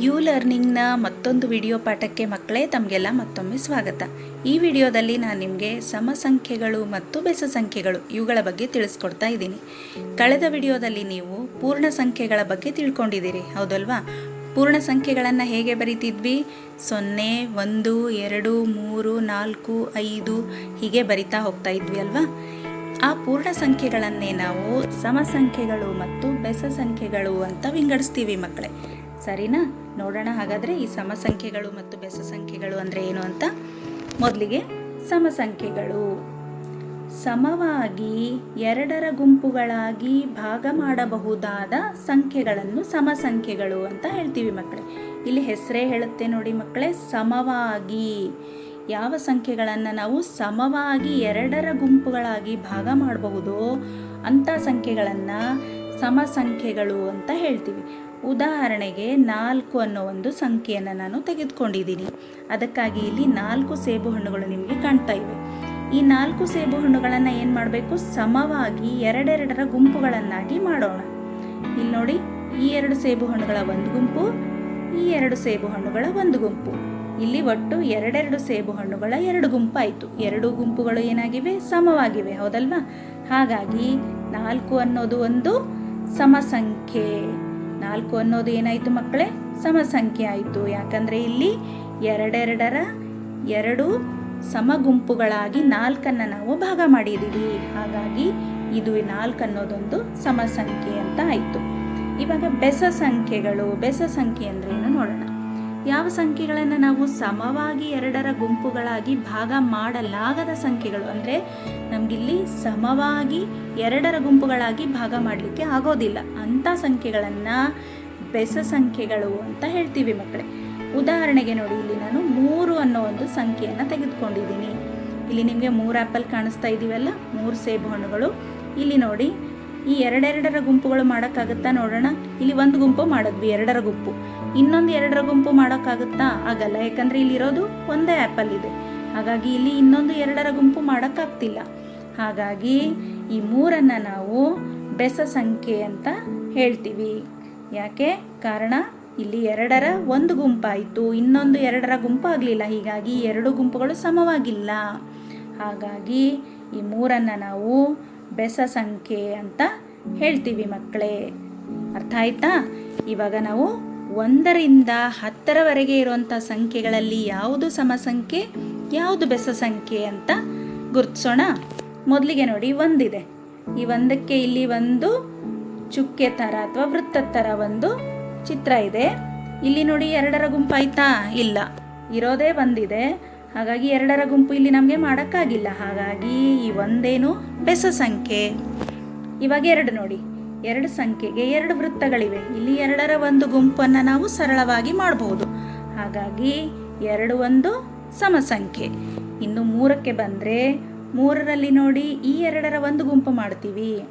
You ಲರ್ನಿಂಗ್ನ ಮತ್ತೊಂದು video ಪಾಠಕ್ಕೆ ಮಕ್ಕಳೇ, ತಮಗೆಲ್ಲ ಮತ್ತೊಮ್ಮೆ ಸ್ವಾಗತ. ಈ ವಿಡಿಯೋದಲ್ಲಿ ನಾನು ನಿಮಗೆ ಸಮಸಂಖ್ಯೆಗಳು ಮತ್ತು ಬೆಸ ಸಂಖ್ಯೆಗಳು ಇವುಗಳ ಬಗ್ಗೆ ತಿಳಿಸ್ಕೊಡ್ತಾ ಇದ್ದೀನಿ. ಕಳೆದ ವಿಡಿಯೋದಲ್ಲಿ ನೀವು ಪೂರ್ಣ ಸಂಖ್ಯೆಗಳ ಬಗ್ಗೆ ತಿಳ್ಕೊಂಡಿದ್ದೀರಿ, ಹೌದಲ್ವಾ? ಪೂರ್ಣ ಸಂಖ್ಯೆಗಳನ್ನು ಹೇಗೆ ಬರಿತಿದ್ವಿ? ಸೊನ್ನೆ, ಒಂದು, ಎರಡು, ಮೂರು, ನಾಲ್ಕು, ಐದು ಹೀಗೆ ಬರಿತಾ ಹೋಗ್ತಾ ಇದ್ವಿ, ಅಲ್ವಾ? ಆ ಪೂರ್ಣ ಸಂಖ್ಯೆಗಳನ್ನೇ ನಾವು ಸಮಸಂಖ್ಯೆಗಳು ಮತ್ತು ಬೆಸ ಸಂಖ್ಯೆಗಳು ಅಂತ ವಿಂಗಡಿಸ್ತೀವಿ ಮಕ್ಕಳೇ. ಸರಿನಾ? ನೋಡೋಣ. ಹಾಗಾದರೆ ಈ ಸಮ ಸಂಖ್ಯೆಗಳು ಮತ್ತು ಬೆಸ ಸಂಖ್ಯೆಗಳು ಅಂದರೆ ಏನು ಅಂತ ಮೊದಲಿಗೆ ಸಮ ಸಂಖ್ಯೆಗಳು ಸಮವಾಗಿ ಎರಡರ ಗುಂಪುಗಳಾಗಿ ಭಾಗ ಮಾಡಬಹುದಾದ ಸಂಖ್ಯೆಗಳನ್ನು ಸಮ ಸಂಖ್ಯೆಗಳು ಅಂತ ಹೇಳ್ತೀವಿ ಮಕ್ಕಳೇ. ಇಲ್ಲಿ ಹೆಸರೇ ಹೇಳುತ್ತೆ ನೋಡಿ ಮಕ್ಕಳೇ, ಸಮವಾಗಿ. ಯಾವ ಸಂಖ್ಯೆಗಳನ್ನು ನಾವು ಸಮವಾಗಿ ಎರಡರ ಗುಂಪುಗಳಾಗಿ ಭಾಗ ಮಾಡಬಹುದೋ ಅಂಥ ಸಂಖ್ಯೆಗಳನ್ನು ಸಮ ಸಂಖ್ಯೆಗಳು ಅಂತ ಹೇಳ್ತೀವಿ. ಉದಾಹರಣೆಗೆ ನಾಲ್ಕು ಅನ್ನೋ ಒಂದು ಸಂಖ್ಯೆಯನ್ನು ನಾನು ತೆಗೆದುಕೊಂಡಿದ್ದೀನಿ. ಅದಕ್ಕಾಗಿ ಇಲ್ಲಿ ನಾಲ್ಕು ಸೇಬು ಹಣ್ಣುಗಳು ನಿಮಗೆ ಕಾಣ್ತಾ ಇವೆ. ಈ ನಾಲ್ಕು ಸೇಬು ಹಣ್ಣುಗಳನ್ನು ಏನು ಮಾಡಬೇಕು? ಸಮವಾಗಿ ಎರಡೆರಡರ ಗುಂಪುಗಳನ್ನಾಗಿ ಮಾಡೋಣ. ಇಲ್ಲಿ ನೋಡಿ, ಈ ಎರಡು ಸೇಬು ಹಣ್ಣುಗಳ ಒಂದು ಗುಂಪು, ಈ ಎರಡು ಸೇಬು ಹಣ್ಣುಗಳ ಒಂದು ಗುಂಪು. ಇಲ್ಲಿ ಒಟ್ಟು ಎರಡೆರಡು ಸೇಬು ಹಣ್ಣುಗಳ ಎರಡು ಗುಂಪಾಯಿತು. ಎರಡು ಗುಂಪುಗಳು ಏನಾಗಿವೆ? ಸಮವಾಗಿವೆ, ಹೌದಲ್ವಾ? ಹಾಗಾಗಿ ನಾಲ್ಕು ಅನ್ನೋದು ಒಂದು ಸಮ ಸಂಖ್ಯೆ ನಾಲ್ಕು ಅನ್ನೋದು ಏನಾಯಿತು ಮಕ್ಕಳೇ? ಸಮ ಸಂಖ್ಯೆ ಆಯಿತು. ಯಾಕಂದರೆ ಇಲ್ಲಿ ಎರಡೆರಡರ ಎರಡು ಸಮ ಗುಂಪುಗಳಾಗಿ ನಾಲ್ಕನ್ನು ನಾವು ಭಾಗ ಮಾಡಿದ್ದೀವಿ ಹಾಗಾಗಿ ಇದು ನಾಲ್ಕು ಅನ್ನೋದೊಂದು ಸಮ ಸಂಖ್ಯೆ ಅಂತ ಆಯಿತು. ಇವಾಗ ಬೆಸ ಸಂಖ್ಯೆಗಳು. ಬೆಸ ಸಂಖ್ಯೆ ಏನು ನೋಡೋಣ. ಯಾವ ಸಂಖ್ಯೆಗಳನ್ನು ನಾವು ಸಮವಾಗಿ ಎರಡರ ಗುಂಪುಗಳಾಗಿ ಭಾಗ ಮಾಡಲಾಗದ ಸಂಖ್ಯೆಗಳು? ಅಂದರೆ ನಮಗಿಲ್ಲಿ ಸಮವಾಗಿ ಎರಡರ ಗುಂಪುಗಳಾಗಿ ಭಾಗ ಮಾಡಲಿಕ್ಕೆ ಆಗೋದಿಲ್ಲ. ಅಂಥ ಸಂಖ್ಯೆಗಳನ್ನು ಬೆಸ ಸಂಖ್ಯೆಗಳು ಅಂತ ಹೇಳ್ತೀವಿ ಮಕ್ಕಳೇ. ಉದಾಹರಣೆಗೆ ನೋಡಿ, ಇಲ್ಲಿ ನಾನು ಮೂರು ಅನ್ನೋ ಒಂದು ಸಂಖ್ಯೆಯನ್ನು ತೆಗೆದುಕೊಂಡಿದ್ದೀನಿ. ಇಲ್ಲಿ ನಿಮಗೆ ಮೂರು ಆ್ಯಪಲ್ ಕಾಣಿಸ್ತಾ ಇದ್ದೀವಲ್ಲ ಮೂರು ಸೇಬು ಹಣ್ಣುಗಳು. ಇಲ್ಲಿ ನೋಡಿ ಈ ಎರಡೆರಡರ ಗುಂಪುಗಳು ಮಾಡೋಕ್ಕಾಗುತ್ತಾ ನೋಡೋಣ. ಇಲ್ಲಿ ಒಂದು ಗುಂಪು ಮಾಡಿದ್ವಿ, ಎರಡರ ಗುಂಪು. ಇನ್ನೊಂದು ಎರಡರ ಗುಂಪು ಮಾಡೋಕ್ಕಾಗುತ್ತಾ? ಆಗಲ್ಲ, ಯಾಕಂದರೆ ಇಲ್ಲಿರೋದು ಒಂದೇ ಆ್ಯಪಲ್ ಇದೆ. ಹಾಗಾಗಿ ಇಲ್ಲಿ ಇನ್ನೊಂದು ಎರಡರ ಗುಂಪು ಮಾಡೋಕ್ಕಾಗ್ತಿಲ್ಲ. ಹಾಗಾಗಿ ಈ ಮೂರನ್ನು ನಾವು ಬೆಸ ಸಂಖ್ಯೆ ಅಂತ ಹೇಳ್ತೀವಿ. ಯಾಕೆ? ಕಾರಣ ಇಲ್ಲಿ ಎರಡರ ಒಂದು ಗುಂಪಾಯಿತು. ಇನ್ನೊಂದು ಎರಡರ ಗುಂಪು ಆಗಲಿಲ್ಲ. ಹೀಗಾಗಿ ಎರಡು ಗುಂಪುಗಳು ಸಮವಾಗಿಲ್ಲ. ಹಾಗಾಗಿ ಈ ಮೂರನ್ನು ನಾವು ಬೆಸ ಸಂಖ್ಯೆ ಅಂತ ಹೇಳ್ತೀವಿ ಮಕ್ಕಳೇ. ಅರ್ಥ ಆಯ್ತಾ? ಇವಾಗ ನಾವು ಒಂದರಿಂದ ಹತ್ತರವರೆಗೆ ಇರುವಂಥ ಸಂಖ್ಯೆಗಳಲ್ಲಿ ಯಾವುದು ಸಮಸಂಖ್ಯೆ, ಯಾವುದು ಬೆಸ ಸಂಖ್ಯೆ ಅಂತ ಗುರುತಿಸೋಣ. ಮೊದಲಿಗೆ ನೋಡಿ, ಒಂದಿದೆ. ಈ ಒಂದಕ್ಕೆ ಇಲ್ಲಿ ಒಂದು ಚುಕ್ಕೆ ಥರ ಅಥವಾ ವೃತ್ತದ ಥರ ಒಂದು ಚಿತ್ರ ಇದೆ. ಇಲ್ಲಿ ನೋಡಿ, ಎರಡರ ಗುಂಪಾಯ್ತಾ? ಇಲ್ಲ. ಇರೋದೇ ಒಂದಿದೆ. ಹಾಗಾಗಿ ಎರಡರ ಗುಂಪು ಇಲ್ಲಿ ನಮಗೆ ಮಾಡೋಕ್ಕಾಗಿಲ್ಲ. ಹಾಗಾಗಿ ಈ ಒಂದೇನು ಬೆಸ ಸಂಖ್ಯೆ. ಇವಾಗ ಎರಡು ನೋಡಿ. ಎರಡು ಸಂಖ್ಯೆಗೆ ಎರಡು ವೃತ್ತಗಳಿವೆ. ಇಲ್ಲಿ ಎರಡರ ಒಂದು ಗುಂಪನ್ನು ನಾವು ಸರಳವಾಗಿ ಮಾಡಬಹುದು ಹಾಗಾಗಿ ಎರಡು ಒಂದು ಸಮ ಸಂಖ್ಯೆ ಇನ್ನು ಮೂರಕ್ಕೆ ಬಂದರೆ ಮೂರರಲ್ಲಿ ನೋಡಿ ಈ ಎರಡರ ಒಂದು ಗುಂಪು ಮಾಡ್ತೀವಿ.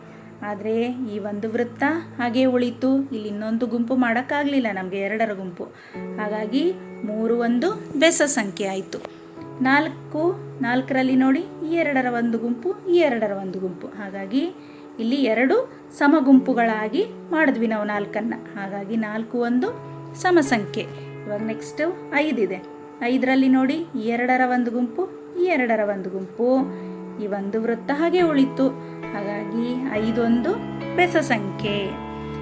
ಆದರೆ ಈ ಒಂದು ವೃತ್ತ ಹಾಗೆ ಉಳಿತು. ಇಲ್ಲಿ ಇನ್ನೊಂದು ಗುಂಪು ಮಾಡೋಕ್ಕಾಗಲಿಲ್ಲ ನಮಗೆ ಎರಡರ ಗುಂಪು. ಹಾಗಾಗಿ ಮೂರು ಒಂದು ಬೆಸ ಸಂಖ್ಯೆ ಆಯಿತು. ನಾಲ್ಕು, ನಾಲ್ಕರಲ್ಲಿ ನೋಡಿ, ಈ ಎರಡರ ಒಂದು ಗುಂಪು, ಈ ಎರಡರ ಒಂದು ಗುಂಪು. ಹಾಗಾಗಿ ಇಲ್ಲಿ ಎರಡು ಸಮ ಗುಂಪುಗಳಾಗಿ ಮಾಡಿದ್ವಿ ನಾವು ನಾಲ್ಕನ್ನು. ಹಾಗಾಗಿ ನಾಲ್ಕು ಒಂದು ಸಮ ಸಂಖ್ಯೆ ಇವಾಗ ನೆಕ್ಸ್ಟು ಐದಿದೆ ಐದರಲ್ಲಿ ನೋಡಿ, ಈ ಎರಡರ ಒಂದು ಗುಂಪು, ಈ ಎರಡರ ಒಂದು ಗುಂಪು. ಈ ಒಂದು ವೃತ್ತ ಹಾಗೆ ಉಳಿತು. ಹಾಗಾಗಿ ಐದೊಂದು ಬೆಸ ಸಂಖ್ಯೆ.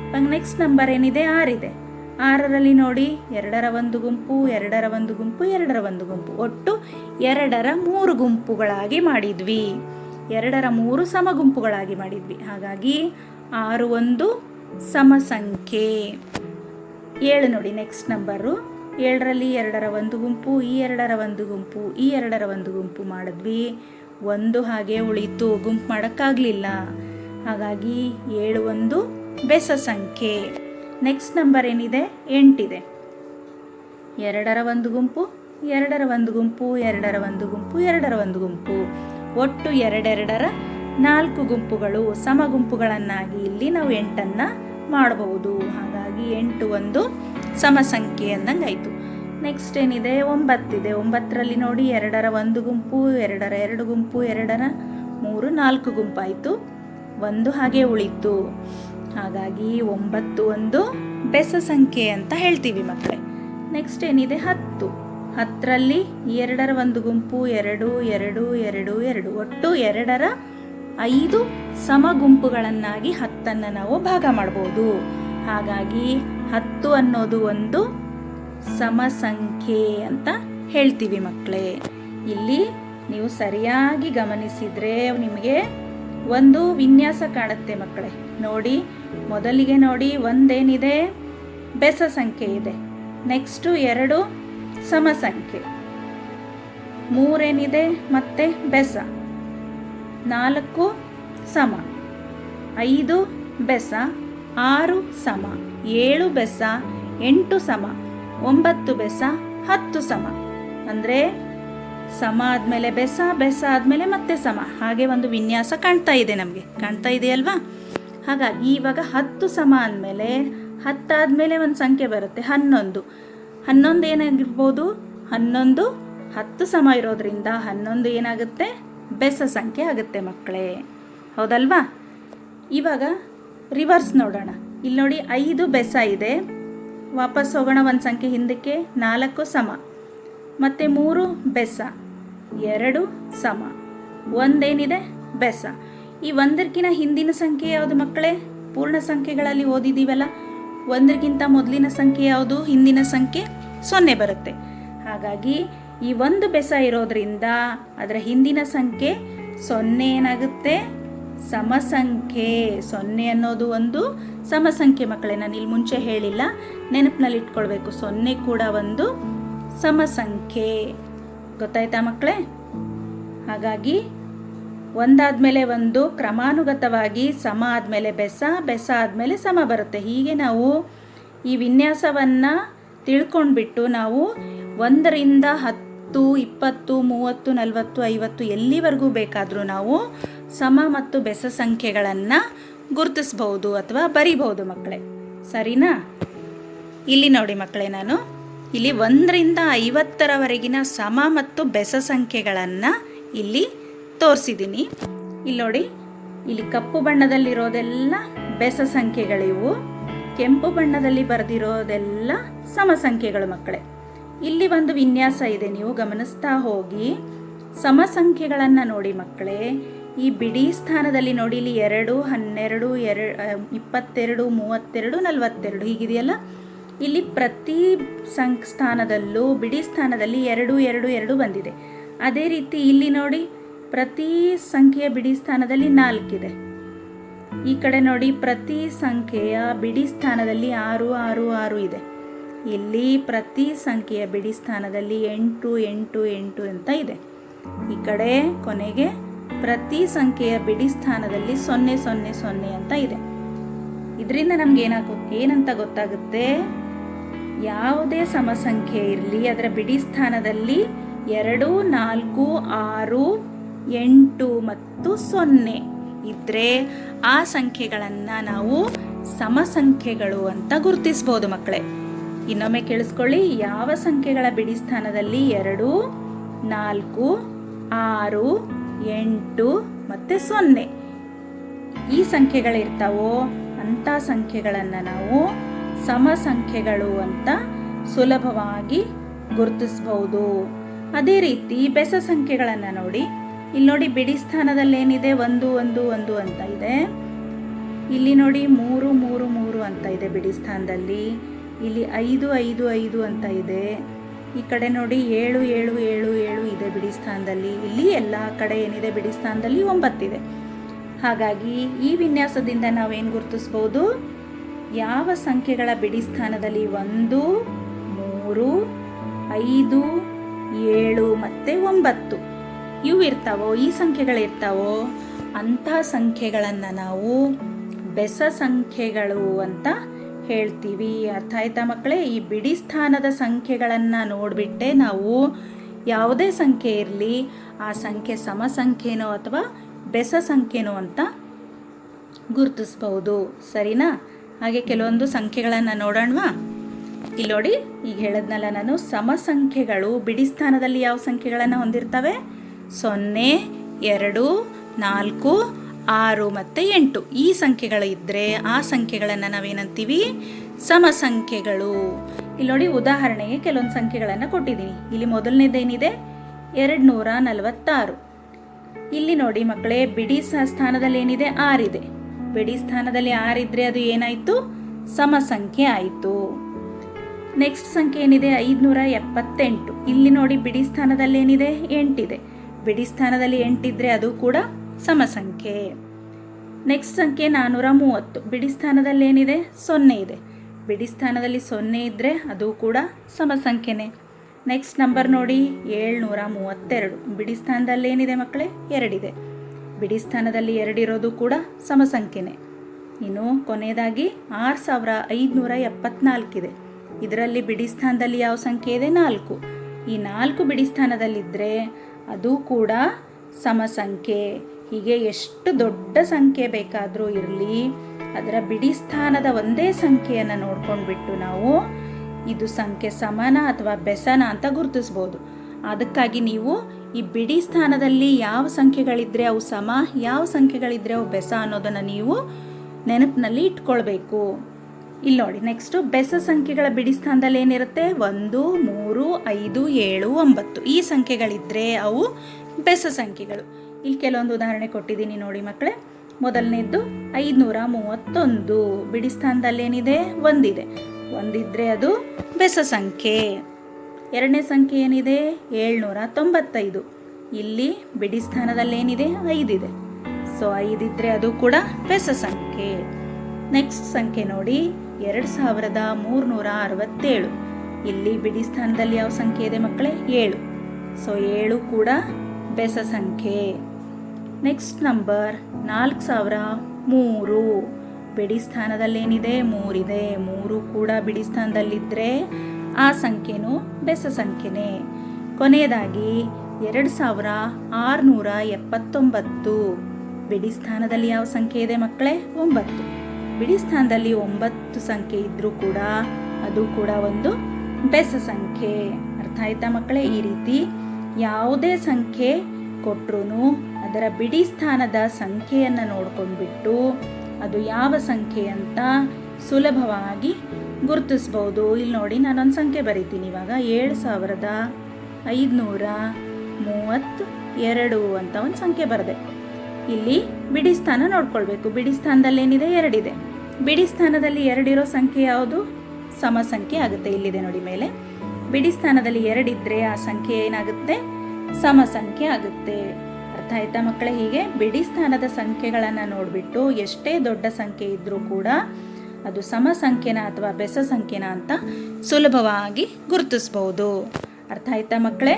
ಇವಾಗ ನೆಕ್ಸ್ಟ್ ನಂಬರ್ ಏನಿದೆ? ಆರಿದೆ. ಆರರಲ್ಲಿ ನೋಡಿ, ಎರಡರ ಒಂದು ಗುಂಪು, ಎರಡರ ಒಂದು ಗುಂಪು, ಎರಡರ ಒಂದು ಗುಂಪು. ಒಟ್ಟು ಎರಡರ ಮೂರು ಗುಂಪುಗಳಾಗಿ ಮಾಡಿದ್ವಿ. ಎರಡರ ಮೂರು ಸಮ ಗುಂಪುಗಳಾಗಿ ಮಾಡಿದ್ವಿ. ಹಾಗಾಗಿ ಆರು ಒಂದು ಸಮ ಸಂಖ್ಯೆ ಏಳು ನೋಡಿ ನೆಕ್ಸ್ಟ್ ನಂಬರು ಏಳರಲ್ಲಿ ಎರಡರ ಒಂದು ಗುಂಪು, ಈ ಎರಡರ ಒಂದು ಗುಂಪು, ಈ ಎರಡರ ಒಂದು ಗುಂಪು ಮಾಡಿದ್ವಿ. ಒಂದು ಹಾಗೆ ಉಳಿತು, ಗುಂಪು ಮಾಡೋಕ್ಕಾಗಲಿಲ್ಲ. ಹಾಗಾಗಿ ಏಳು ಒಂದು ಬೆಸ ಸಂಖ್ಯೆ. ನೆಕ್ಸ್ಟ್ ನಂಬರ್ ಏನಿದೆ? ಎಂಟಿದೆ. ಎರಡರ ಒಂದು ಗುಂಪು, ಎರಡರ ಒಂದು ಗುಂಪು, ಎರಡರ ಒಂದು ಗುಂಪು, ಎರಡರ ಒಂದು ಗುಂಪು. ಒಟ್ಟು ಎರಡೆರಡರ ನಾಲ್ಕು ಗುಂಪುಗಳು ಸಮ ಗುಂಪುಗಳನ್ನಾಗಿ ಇಲ್ಲಿ ನಾವು ಎಂಟನ್ನು ಮಾಡಬಹುದು ಹಾಗಾಗಿ ಎಂಟು ಒಂದು ಸಮ ಸಂಖ್ಯೆ ಅಂದಂಗಾಯಿತು ನೆಕ್ಸ್ಟ್ ಏನಿದೆ? ಒಂಬತ್ತಿದೆ. ಒಂಬತ್ತರಲ್ಲಿ ನೋಡಿ ಎರಡರ ಒಂದು ಗುಂಪು, ಎರಡರ ಎರಡು ಗುಂಪು, ಎರಡರ ಮೂರು ನಾಲ್ಕು ಗುಂಪಾಯಿತು. ಒಂದು ಹಾಗೆ ಉಳಿತು ಹಾಗಾಗಿ ಒಂಬತ್ತು ಒಂದು ಬೆಸ ಸಂಖ್ಯೆ ಅಂತ ಹೇಳ್ತೀವಿ ಮಕ್ಕಳೇ. ನೆಕ್ಸ್ಟ್ ಏನಿದೆ? ಹತ್ತು. ಹತ್ತರಲ್ಲಿ ಎರಡರ ಒಂದು ಗುಂಪು, ಎರಡು ಎರಡು ಎರಡು ಎರಡು. ಒಟ್ಟು ಎರಡರ ಐದು ಸಮ ಗುಂಪುಗಳನ್ನಾಗಿ ಹತ್ತನ್ನು ನಾವು ಭಾಗ ಮಾಡ್ಬೋದು. ಹಾಗಾಗಿ ಹತ್ತು ಅನ್ನೋದು ಒಂದು ಸಮ ಸಂಖ್ಯೆ ಅಂತ ಹೇಳ್ತೀವಿ ಮಕ್ಕಳೇ. ಇಲ್ಲಿ ನೀವು ಸರಿಯಾಗಿ ಗಮನಿಸಿದರೆ ನಿಮಗೆ ಒಂದು ವಿನ್ಯಾಸ ಕಾಣುತ್ತೆ ಮಕ್ಕಳೇ. ನೋಡಿ, ಮೊದಲಿಗೆ ನೋಡಿ, ಒಂದೇನಿದೆ? ಬೆಸ ಸಂಖ್ಯೆ ಇದೆ. ನೆಕ್ಸ್ಟು ಎರಡು ಸಮ ಸಂಖ್ಯೆ ಮೂರೇನಿದೆ? ಮತ್ತೆ ಬೆಸ. ನಾಲ್ಕು ಸಮ. ಐದು ಬೆಸ. ಆರು ಸಮ. ಏಳು ಬೆಸ. ಎಂಟು ಸಮ. ಒಂಬತ್ತು ಬೆಸ. ಹತ್ತು ಸಮ. ಅಂದರೆ ಸಮ ಆದಮೇಲೆ ಬೆಸ ಬೆಸ ಆದಮೇಲೆ ಮತ್ತೆ ಸಮ. ಹಾಗೆ ಒಂದು ವಿನ್ಯಾಸ ಕಾಣ್ತಾ ಇದೆ ನಮಗೆ. ಕಾಣ್ತಾ ಇದೆಯಲ್ವಾ? ಹಾಗಾಗಿ ಇವಾಗ ಹತ್ತು ಸಮ ಅಂದಮೇಲೆ ಹತ್ತಾದಮೇಲೆ ಒಂದು ಸಂಖ್ಯೆ ಬರುತ್ತೆ. ಹನ್ನೊಂದು. ಹನ್ನೊಂದು ಏನಾಗಿರ್ಬೋದು? ಹನ್ನೊಂದು, ಹತ್ತು ಸಮ ಇರೋದ್ರಿಂದ ಹನ್ನೊಂದು ಏನಾಗುತ್ತೆ? ಬೆಸ ಸಂಖ್ಯೆ ಆಗುತ್ತೆ ಮಕ್ಕಳೇ. ಹೌದಲ್ವಾ? ಇವಾಗ ರಿವರ್ಸ್ ನೋಡೋಣ. ಇಲ್ಲಿ ನೋಡಿ ಐದು ಬೆಸ ಇದೆ. ವಾಪಸ್ ಹೋಗೋಣ ಒಂದು ಸಂಖ್ಯೆ ಹಿಂದಕ್ಕೆ. ನಾಲ್ಕು ಸಮ. ಮತ್ತು ಮೂರು ಬೆಸ. ಎರಡು ಸಮ. ಒಂದೇನಿದೆ? ಬೆಸ. ಈ ಒಂದಕ್ಕಿಂತ ಹಿಂದಿನ ಸಂಖ್ಯೆ ಯಾವುದು ಮಕ್ಕಳೇ? ಪೂರ್ಣ ಸಂಖ್ಯೆಗಳಲ್ಲಿ ಓದಿದ್ದೀವಲ್ಲ ಒಂದಕ್ಕಿಂತ ಮೊದಲಿನ ಸಂಖ್ಯೆ ಯಾವುದು? ಹಿಂದಿನ ಸಂಖ್ಯೆ ಸೊನ್ನೆ ಬರುತ್ತೆ. ಹಾಗಾಗಿ ಈ ಒಂದು ಬೆಸ ಇರೋದ್ರಿಂದ ಅದರ ಹಿಂದಿನ ಸಂಖ್ಯೆ ಸೊನ್ನೆ ಏನಾಗುತ್ತೆ? ಸಮಸಂಖ್ಯೆ. ಸೊನ್ನೆ ಅನ್ನೋದು ಒಂದು ಸಮಸಂಖ್ಯೆ ಮಕ್ಕಳೇ. ನಾನು ಇಲ್ಲಿ ಮುಂಚೆ ಹೇಳಿಲ್ಲ. ನೆನಪಿನಲ್ಲಿ ಇಟ್ಕೊಳ್ಬೇಕು ಸೊನ್ನೆ ಕೂಡ ಒಂದು ಸಮಸಂಖ್ಯೆ. ಗೊತ್ತಾಯ್ತಾ ಮಕ್ಕಳೇ? ಹಾಗಾಗಿ ಒಂದಾದ ಮೇಲೆ ಒಂದು, ಕ್ರಮಾನುಗತವಾಗಿ ಸಮ ಆದಮೇಲೆ ಬೆಸ ಬೆಸ ಆದಮೇಲೆ ಸಮ ಬರುತ್ತೆ. ಹೀಗೆ ನಾವು ಈ ವಿನ್ಯಾಸವನ್ನು ತಿಳ್ಕೊಂಡ್ಬಿಟ್ಟು ನಾವು ಒಂದರಿಂದ ಹತ್ತು, ಇಪ್ಪತ್ತು, ಮೂವತ್ತು, ನಲವತ್ತು, ಐವತ್ತು ಎಲ್ಲಿವರೆಗೂ ಬೇಕಾದರೂ ನಾವು ಸಮ ಮತ್ತು ಬೆಸ ಸಂಖ್ಯೆಗಳನ್ನು ಗುರುತಿಸ್ಬೋದು ಅಥವಾ ಬರಿಬಹುದು ಮಕ್ಕಳೇ. ಸರಿನಾ? ಇಲ್ಲಿ ನೋಡಿ ಮಕ್ಕಳೇ ನಾನು. ಇಲ್ಲಿ ಒಂದರಿಂದ ಐವತ್ತರವರೆಗಿನ ಸಮ ಮತ್ತು ಬೆಸ ಸಂಖ್ಯೆಗಳನ್ನು ಇಲ್ಲಿ ತೋರಿಸಿದ್ದೀನಿ ಇಲ್ಲಿ ನೋಡಿ, ಇಲ್ಲಿ ಕಪ್ಪು ಬಣ್ಣದಲ್ಲಿರೋದೆಲ್ಲ ಬೆಸ ಸಂಖ್ಯೆಗಳಿವು. ಕೆಂಪು ಬಣ್ಣದಲ್ಲಿ ಬರೆದಿರೋದೆಲ್ಲ ಸಮ ಸಂಖ್ಯೆಗಳು ಮಕ್ಕಳೇ. ಇಲ್ಲಿ ಒಂದು ವಿನ್ಯಾಸ ಇದೆ, ನೀವು ಗಮನಿಸ್ತಾ ಹೋಗಿ. ಸಮ ಸಂಖ್ಯೆಗಳನ್ನು ನೋಡಿ ಮಕ್ಕಳೇ. ಈ ಬಿಡಿ ಸ್ಥಾನದಲ್ಲಿ ನೋಡಿ, ಇಲ್ಲಿ ಎರಡು, ಹನ್ನೆರಡು ಎರಡು ಇಪ್ಪತ್ತೆರಡು, ಮೂವತ್ತೆರಡು, ನಲವತ್ತೆರಡು ಹೀಗಿದೆಯಲ್ಲ? ಇಲ್ಲಿ ಪ್ರತಿ ಸಂ ಸ್ಥಾನದಲ್ಲೂ ಬಿಡಿ ಸ್ಥಾನದಲ್ಲಿ ಎರಡು ಎರಡು ಎರಡು ಬಂದಿದೆ. ಅದೇ ರೀತಿ ಇಲ್ಲಿ ನೋಡಿ ಪ್ರತಿ ಸಂಖ್ಯೆಯ ಬಿಡಿ ಸ್ಥಾನದಲ್ಲಿ ನಾಲ್ಕಿದೆ. ಈ ಕಡೆ ನೋಡಿ ಪ್ರತಿ ಸಂಖ್ಯೆಯ ಬಿಡಿ ಸ್ಥಾನದಲ್ಲಿ ಆರು ಆರು ಆರು ಇದೆ. ಇಲ್ಲಿ ಪ್ರತಿ ಸಂಖ್ಯೆಯ ಬಿಡಿ ಸ್ಥಾನದಲ್ಲಿ ಎಂಟು ಎಂಟು ಎಂಟು ಅಂತ ಇದೆ. ಈ ಕಡೆ ಕೊನೆಗೆ ಪ್ರತಿ ಸಂಖ್ಯೆಯ ಬಿಡಿ ಸ್ಥಾನದಲ್ಲಿ ಸೊನ್ನೆ ಸೊನ್ನೆ ಸೊನ್ನೆ ಅಂತ ಇದೆ. ಇದರಿಂದ ನಮ್ಗೆ ಏನಾಗ ಏನಂತ ಗೊತ್ತಾಗುತ್ತೆ? ಯಾವುದೇ ಸಮಸಂಖ್ಯೆ ಇರಲಿ, ಅದರ ಬಿಡಿ ಸ್ಥಾನದಲ್ಲಿ ಎರಡು, ನಾಲ್ಕು, ಆರು, ಎಂಟು ಮತ್ತು ಸೊನ್ನೆ ಇದ್ದರೆ ಆ ಸಂಖ್ಯೆಗಳನ್ನು ನಾವು ಸಮಸಂಖ್ಯೆಗಳು ಅಂತ ಗುರುತಿಸ್ಬೋದು ಮಕ್ಕಳೇ. ಇನ್ನೊಮ್ಮೆ ಕೇಳಿಸ್ಕೊಳ್ಳಿ, ಯಾವ ಸಂಖ್ಯೆಗಳ ಬಿಡಿ ಸ್ಥಾನದಲ್ಲಿ ಎರಡು, ನಾಲ್ಕು, ಆರು, ಎಂಟು ಮತ್ತು ಸೊನ್ನೆ ಈ ಸಂಖ್ಯೆಗಳಿರ್ತಾವೋ ಅಂಥ ಸಂಖ್ಯೆಗಳನ್ನು ನಾವು ಸಮ ಸಂಖ್ಯೆಗಳು ಅಂತ ಸುಲಭವಾಗಿ ಗುರುತಿಸ್ಬೋದು ಅದೇ ರೀತಿ ಬೆಸ ಸಂಖ್ಯೆಗಳನ್ನು ನೋಡಿ. ಇಲ್ಲಿ ನೋಡಿ ಬಿಡಿ ಸ್ಥಾನದಲ್ಲಿ ಏನಿದೆ ಒಂದು ಒಂದು ಒಂದು ಅಂತ ಇದೆ. ಇಲ್ಲಿ ನೋಡಿ ಮೂರು ಮೂರು ಮೂರು ಅಂತ ಇದೆ ಬಿಡಿ ಸ್ಥಾನದಲ್ಲಿ. ಇಲ್ಲಿ ಐದು ಐದು ಐದು ಅಂತ ಇದೆ. ಈ ಕಡೆ ನೋಡಿ ಏಳು ಏಳು ಏಳು ಏಳು ಇದೆ ಬಿಡಿ ಸ್ಥಾನದಲ್ಲಿ. ಇಲ್ಲಿ ಎಲ್ಲ ಕಡೆ ಏನಿದೆ ಬಿಡಿ ಸ್ಥಾನದಲ್ಲಿ? ಒಂಬತ್ತಿದೆ. ಹಾಗಾಗಿ ಈ ವಿನ್ಯಾಸದಿಂದ ನಾವೇನು ಗುರುತಿಸ್ಬೋದು ಯಾವ ಸಂಖ್ಯೆಗಳ ಬಿಡಿ ಸ್ಥಾನದಲ್ಲಿ ಒಂದು, ಮೂರು, ಐದು, ಏಳು, ಮತ್ತು ಒಂಬತ್ತು? ಇವು ಇರ್ತಾವೋ? ಈ ಸಂಖ್ಯೆಗಳಿರ್ತಾವೋ ಅಂಥ ಸಂಖ್ಯೆಗಳನ್ನು ನಾವು ಬೆಸ ಸಂಖ್ಯೆಗಳು ಅಂತ ಹೇಳ್ತೀವಿ. ಅರ್ಥ ಆಯ್ತಾ ಮಕ್ಕಳೇ? ಈ ಬಿಡಿ ಸ್ಥಾನದ ಸಂಖ್ಯೆಗಳನ್ನು ನೋಡಿಬಿಟ್ಟೆ ನಾವು ಯಾವುದೇ ಸಂಖ್ಯೆ ಇರಲಿ, ಆ ಸಂಖ್ಯೆ ಸಮ ಸಂಖ್ಯೆನೋ ಅಥವಾ ಬೆಸ ಸಂಖ್ಯೆನೋ ಅಂತ ಗುರುತಿಸಬಹುದು. ಸರಿನಾ? ಹಾಗೆ ಕೆಲವೊಂದು ಸಂಖ್ಯೆಗಳನ್ನು ನೋಡೋಣವಾ? ಇಲ್ಲಿ ನೋಡಿ, ಈಗ ಹೇಳದ್ನಲ್ಲ ನಾನು ಸಮ ಸಂಖ್ಯೆಗಳು ಬಿಡಿ ಸ್ಥಾನದಲ್ಲಿ ಯಾವ ಸಂಖ್ಯೆಗಳನ್ನು ಹೊಂದಿರ್ತವೆ? ಸೊನ್ನೆ, ಎರಡು, ನಾಲ್ಕು, ಆರು ಮತ್ತು ಎಂಟು. ಈ ಸಂಖ್ಯೆಗಳು ಇದ್ದರೆ ಆ ಸಂಖ್ಯೆಗಳನ್ನು ನಾವೇನಂತೀವಿ? ಸಮಸಂಖ್ಯೆಗಳು. ಇಲ್ಲಿ ನೋಡಿ, ಉದಾಹರಣೆಗೆ ಕೆಲವೊಂದು ಸಂಖ್ಯೆಗಳನ್ನು ಕೊಟ್ಟಿದ್ದೀನಿ. ಇಲ್ಲಿ ಮೊದಲನೇದೇನಿದೆ? ಎರಡು ನೂರ ನಲವತ್ತಾರು. ಇಲ್ಲಿ ನೋಡಿ ಮಕ್ಕಳೇ, ಬಿಡಿ ಸ್ಥಾನದಲ್ಲಿ ಏನಿದೆ? ಆರಿದೆ. ಬಿಡಿ ಸ್ಥಾನದಲ್ಲಿ ಆರಿದ್ರೆ ಅದು ಏನಾಯಿತು? ಸಮಸಂಖ್ಯೆ ಆಯಿತು. ನೆಕ್ಸ್ಟ್ ಸಂಖ್ಯೆ ಏನಿದೆ? ಐದುನೂರ ಎಪ್ಪತ್ತೆಂಟು. ಇಲ್ಲಿ ನೋಡಿ ಬಿಡಿ ಸ್ಥಾನದಲ್ಲಿ ಏನಿದೆ? ಎಂಟಿದೆ. ಬಿಡಿ ಸ್ಥಾನದಲ್ಲಿ ಎಂಟಿದ್ರೆ ಅದು ಕೂಡ ಸಮಸಂಖ್ಯೆ. ನೆಕ್ಸ್ಟ್ ಸಂಖ್ಯೆ ನಾನ್ನೂರ ಮೂವತ್ತು. ಬಿಡಿ ಸ್ಥಾನದಲ್ಲಿ ಏನಿದೆ? ಸೊನ್ನೆ ಇದೆ. ಬಿಡಿ ಸ್ಥಾನದಲ್ಲಿ ಸೊನ್ನೆ ಇದ್ದರೆ ಅದು ಕೂಡ ಸಮಸಂಖ್ಯೆನೇ. ನೆಕ್ಸ್ಟ್ ನಂಬರ್ ನೋಡಿ ಏಳ್ನೂರ ಮೂವತ್ತೆರಡು. ಬಿಡಿ ಸ್ಥಾನದಲ್ಲಿ ಏನಿದೆ ಮಕ್ಕಳೇ? ಎರಡಿದೆ. ಬಿಡಿ ಸ್ಥಾನದಲ್ಲಿ ಎರಡಿರೋದು ಕೂಡ ಸಮಸಂಖ್ಯೆನೇ. ಇನ್ನು ಕೊನೆಯದಾಗಿ ಆರು ಸಾವಿರ ಐದುನೂರ ಎಪ್ಪತ್ನಾಲ್ಕಿದೆ. ಇದರಲ್ಲಿ ಬಿಡಿ ಸ್ಥಾನದಲ್ಲಿ ಯಾವ ಸಂಖ್ಯೆ ಇದೆ? ನಾಲ್ಕು. ಈ ನಾಲ್ಕು ಬಿಡಿ ಸ್ಥಾನದಲ್ಲಿದ್ದರೆ ಅದು ಕೂಡ ಸಮಸಂಖ್ಯೆ. ಹೀಗೆ ಎಷ್ಟು ದೊಡ್ಡ ಸಂಖ್ಯೆ ಬೇಕಾದರೂ ಇರಲಿ, ಅದರ ಬಿಡಿ ಸ್ಥಾನದ ಒಂದೇ ಸಂಖ್ಯೆಯನ್ನು ನೋಡ್ಕೊಂಡ್ಬಿಟ್ಟು ನಾವು ಇದು ಸಂಖ್ಯೆ ಸಮನ ಅಥವಾ ಬೆಸನ ಅಂತ ಗುರುತಿಸ್ಬೋದು. ಅದಕ್ಕಾಗಿ ನೀವು ಈ ಬಿಡಿ ಸ್ಥಾನದಲ್ಲಿ ಯಾವ ಸಂಖ್ಯೆಗಳಿದ್ರೆ ಅವು ಸಮ, ಯಾವ ಸಂಖ್ಯೆಗಳಿದ್ರೆ ಅವು ಬೆಸ ಅನ್ನೋದನ್ನು ನೀವು ನೆನಪಿನಲ್ಲಿ ಇಟ್ಕೊಳ್ಬೇಕು. ಇಲ್ಲಿ ನೋಡಿ ನೆಕ್ಸ್ಟು ಬೆಸ ಸಂಖ್ಯೆಗಳ ಬಿಡಿ ಸ್ಥಾನದಲ್ಲಿ ಏನಿರುತ್ತೆ? ಒಂದು, ಮೂರು, ಐದು, ಏಳು, ಒಂಬತ್ತು. ಈ ಸಂಖ್ಯೆಗಳಿದ್ದರೆ ಅವು ಬೆಸ ಸಂಖ್ಯೆಗಳು. ಇಲ್ಲಿ ಕೆಲವೊಂದು ಉದಾಹರಣೆ ಕೊಟ್ಟಿದ್ದೀನಿ ನೋಡಿ ಮಕ್ಕಳೇ. ಮೊದಲನೇದ್ದು ಐದುನೂರ ಮೂವತ್ತೊಂದು. ಬಿಡಿ ಸ್ಥಾನದಲ್ಲಿ ಏನಿದೆ? ಒಂದಿದೆ. ಒಂದಿದ್ರೆ ಅದು ಬೆಸ ಸಂಖ್ಯೆ. ಎರಡನೇ ಸಂಖ್ಯೆ ಏನಿದೆ? ಏಳ್ನೂರ ತೊಂಬತ್ತೈದು ಇಲ್ಲಿ ಬಿಡಿ ಸ್ಥಾನದಲ್ಲಿ ಏನಿದೆ ಐದಿದೆ. ಸೊ ಐದಿದ್ರೆ ಅದು ಕೂಡ ಬೆಸ ಸಂಖ್ಯೆ. ನೆಕ್ಸ್ಟ್ ಸಂಖ್ಯೆ ನೋಡಿ. ಎರಡು ಸಾವಿರದ ಮೂರ್ನೂರ ಅರವತ್ತೇಳು ಇಲ್ಲಿ ಬಿಡಿ ಸ್ಥಾನದಲ್ಲಿ ಯಾವ ಸಂಖ್ಯೆ ಇದೆ ಮಕ್ಕಳೇ? ಏಳು. ಸೊ ಏಳು ಕೂಡ ಬೆಸ ಸಂಖ್ಯೆ. ನೆಕ್ಸ್ಟ್ ನಂಬರ್ ನಾಲ್ಕು ಸಾವಿರ ಮೂರು. ಬಿಡಿ ಸ್ಥಾನದಲ್ಲಿ ಏನಿದೆ ಮೂರಿದೆ. ಮೂರು ಕೂಡ ಬಿಡಿ ಸ್ಥಾನದಲ್ಲಿದ್ದರೆ ಆ ಸಂಖ್ಯೆನೂ ಬೆಸ ಸಂಖ್ಯೆನೇ. ಕೊನೆಯದಾಗಿ ಎರಡು ಸಾವಿರ ಆರುನೂರ ಎಪ್ಪತ್ತೊಂಬತ್ತು. ಬಿಡಿ ಸ್ಥಾನದಲ್ಲಿ ಯಾವ ಸಂಖ್ಯೆ ಇದೆ ಮಕ್ಕಳೇ? ಒಂಬತ್ತು. ಬಿಡಿ ಸ್ಥಾನದಲ್ಲಿ ಒಂಬತ್ತು ಸಂಖ್ಯೆ ಇದ್ದರೂ ಕೂಡ ಅದು ಕೂಡ ಒಂದು ಬೆಸ ಸಂಖ್ಯೆ. ಅರ್ಥ ಆಯ್ತಾ ಮಕ್ಕಳೇ? ಈ ರೀತಿ ಯಾವುದೇ ಸಂಖ್ಯೆ ಕೊಟ್ಟರು ಅದರ ಬಿಡಿ ಸ್ಥಾನದ ಸಂಖ್ಯೆಯನ್ನು ನೋಡ್ಕೊಂಡ್ಬಿಟ್ಟು ಅದು ಯಾವ ಸಂಖ್ಯೆ ಅಂತ ಸುಲಭವಾಗಿ ಗುರುತಿಸ್ಬೋದು. ಇಲ್ಲಿ ನೋಡಿ, ನಾನೊಂದು ಸಂಖ್ಯೆ ಬರೀತೀನಿ ಇವಾಗ. ಏಳು ಸಾವಿರದ ಐದುನೂರ ಮೂವತ್ತು ಎರಡು ಅಂತ ಒಂದು ಸಂಖ್ಯೆ ಬರದೆ. ಇಲ್ಲಿ ಬಿಡಿ ಸ್ಥಾನ ನೋಡ್ಕೊಳ್ಬೇಕು. ಬಿಡಿ ಸ್ಥಾನದಲ್ಲಿ ಏನಿದೆ ಎರಡಿದೆ. ಬಿಡಿ ಸ್ಥಾನದಲ್ಲಿ ಎರಡಿರೋ ಸಂಖ್ಯೆ ಯಾವುದು? ಸಮ ಸಂಖ್ಯೆ ಆಗುತ್ತೆ. ಇಲ್ಲಿದೆ ನೋಡಿ ಮೇಲೆ. ಬಿಡಿ ಸ್ಥಾನದಲ್ಲಿ ಎರಡಿದ್ರೆ ಆ ಸಂಖ್ಯೆ ಏನಾಗುತ್ತೆ? ಸಮ ಸಂಖ್ಯೆ ಆಗುತ್ತೆ. ಅರ್ಥ ಆಯ್ತಾ ಮಕ್ಕಳೇ? ಹೀಗೆ ಬಿಡಿ ಸ್ಥಾನದ ಸಂಖ್ಯೆಗಳನ್ನು ನೋಡಿಬಿಟ್ಟು ಎಷ್ಟೇ ದೊಡ್ಡ ಸಂಖ್ಯೆ ಇದ್ದರೂ ಕೂಡ ಅದು ಸಮ ಸಂಖ್ಯೆನ ಅಥವಾ ಬೆಸ ಸಂಖ್ಯೆನ ಅಂತ ಸುಲಭವಾಗಿ ಗುರುತಿಸ್ಬೋದು. ಅರ್ಥ ಆಯ್ತಾ ಮಕ್ಕಳೇ?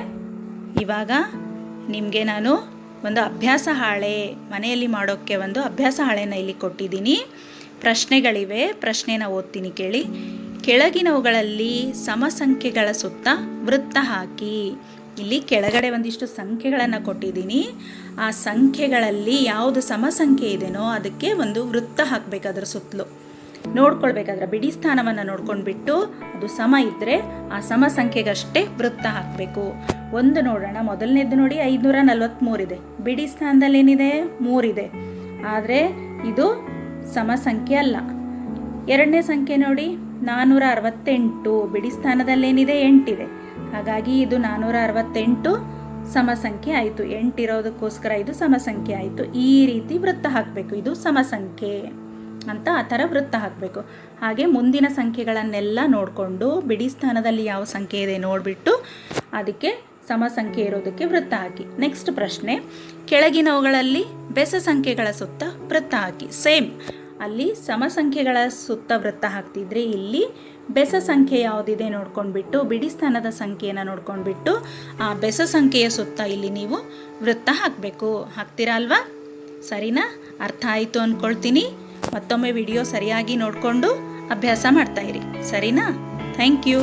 ಇವಾಗ ನಿಮಗೆ ನಾನು ಒಂದು ಅಭ್ಯಾಸ ಹಾಳೆ, ಮನೆಯಲ್ಲಿ ಮಾಡೋಕ್ಕೆ ಒಂದು ಅಭ್ಯಾಸ ಹಾಳೆನ ಇಲ್ಲಿ ಕೊಟ್ಟಿದ್ದೀನಿ. ಪ್ರಶ್ನೆಗಳಿವೆ, ಪ್ರಶ್ನೆನ ಓದ್ತೀನಿ ಕೇಳಿ. ಕೆಳಗಿನವುಗಳಲ್ಲಿ ಸಮಸಂಖ್ಯೆಗಳ ಸುತ್ತ ವೃತ್ತ ಹಾಕಿ. ಇಲ್ಲಿ ಕೆಳಗಡೆ ಒಂದಿಷ್ಟು ಸಂಖ್ಯೆಗಳನ್ನು ಕೊಟ್ಟಿದ್ದೀನಿ. ಆ ಸಂಖ್ಯೆಗಳಲ್ಲಿ ಯಾವುದು ಸಮಸಂಖ್ಯೆ ಇದೆನೋ ಅದಕ್ಕೆ ಒಂದು ವೃತ್ತ ಹಾಕಬೇಕು ಅದರ ಸುತ್ತಲೂ. ನೋಡ್ಕೊಳ್ಬೇಕಾದ್ರೆ ಬಿಡಿ ಸ್ಥಾನವನ್ನು ನೋಡ್ಕೊಂಡ್ಬಿಟ್ಟು ಅದು ಸಮ ಇದ್ದರೆ ಆ ಸಮ ಸಂಖ್ಯೆಗಷ್ಟೇ ವೃತ್ತ ಹಾಕಬೇಕು. ಒಂದು ನೋಡೋಣ ಮೊದಲನೇದು ನೋಡಿ ಐದುನೂರ ನಲ್ವತ್ತ್ಮೂರಿದೆ ಬಿಡಿ ಸ್ಥಾನದಲ್ಲಿ ಏನಿದೆ? ಮೂರಿದೆ. ಆದರೆ ಇದು ಸಮ ಸಂಖ್ಯೆ ಅಲ್ಲ. ಎರಡನೇ ಸಂಖ್ಯೆ ನೋಡಿ ನಾನ್ನೂರ ಅರವತ್ತೆಂಟು. ಬಿಡಿ ಸ್ಥಾನದಲ್ಲಿ ಏನಿದೆ? ಎಂಟಿದೆ. ಹಾಗಾಗಿ ಇದು ನಾನ್ನೂರ ಅರವತ್ತೆಂಟು ಸಮ ಸಂಖ್ಯೆ ಆಯಿತು. ಎಂಟಿರೋದಕ್ಕೋಸ್ಕರ ಇದು ಸಮ ಸಂಖ್ಯೆ ಆಯಿತು. ಈ ರೀತಿ ವೃತ್ತ ಹಾಕಬೇಕು. ಇದು ಸಮ ಸಂಖ್ಯೆ. ಅಂತ ಆ ಥರ ವೃತ್ತ ಹಾಕಬೇಕು. ಹಾಗೆ ಮುಂದಿನ ಸಂಖ್ಯೆಗಳನ್ನೆಲ್ಲ ನೋಡಿಕೊಂಡು ಬಿಡಿ ಸ್ಥಾನದಲ್ಲಿ ಯಾವ ಸಂಖ್ಯೆ ಇದೆ ನೋಡಿಬಿಟ್ಟು ಅದಕ್ಕೆ ಸಮ ಸಂಖ್ಯೆ ಇರೋದಕ್ಕೆ ವೃತ್ತ ಹಾಕಿ. ನೆಕ್ಸ್ಟ್ ಪ್ರಶ್ನೆ, ಕೆಳಗಿನವುಗಳಲ್ಲಿ ಬೆಸ ಸಂಖ್ಯೆಗಳ ಸುತ್ತ ವೃತ್ತ ಹಾಕಿ. ಸೇಮ್ ಅಲ್ಲಿ ಸಮ ಸಂಖ್ಯೆಗಳ ಸುತ್ತ ವೃತ್ತ ಹಾಕ್ತಿದ್ರೆ ಇಲ್ಲಿ ಬೆಸ ಸಂಖ್ಯೆ ಯಾವುದಿದೆ ನೋಡ್ಕೊಂಡ್ಬಿಟ್ಟು, ಬಿಡಿ ಸ್ಥಾನದ ಸಂಖ್ಯೆಯನ್ನು ನೋಡ್ಕೊಂಡ್ಬಿಟ್ಟು ಆ ಬೆಸ ಸಂಖ್ಯೆಯ ಸುತ್ತ ಇಲ್ಲಿ ನೀವು ವೃತ್ತ ಹಾಕಬೇಕು. ಹಾಕ್ತೀರಾ ಅಲ್ವಾ? ಸರಿನಾ? ಅರ್ಥ ಆಯಿತು ಅಂದ್ಕೊಳ್ತೀನಿ ಮತ್ತೊಮ್ಮೆ ವಿಡಿಯೋ ಸರಿಯಾಗಿ ನೋಡಿಕೊಂಡು ಅಭ್ಯಾಸ ಮಾಡ್ತಾಯಿರಿ ಸರಿನಾ? Thank you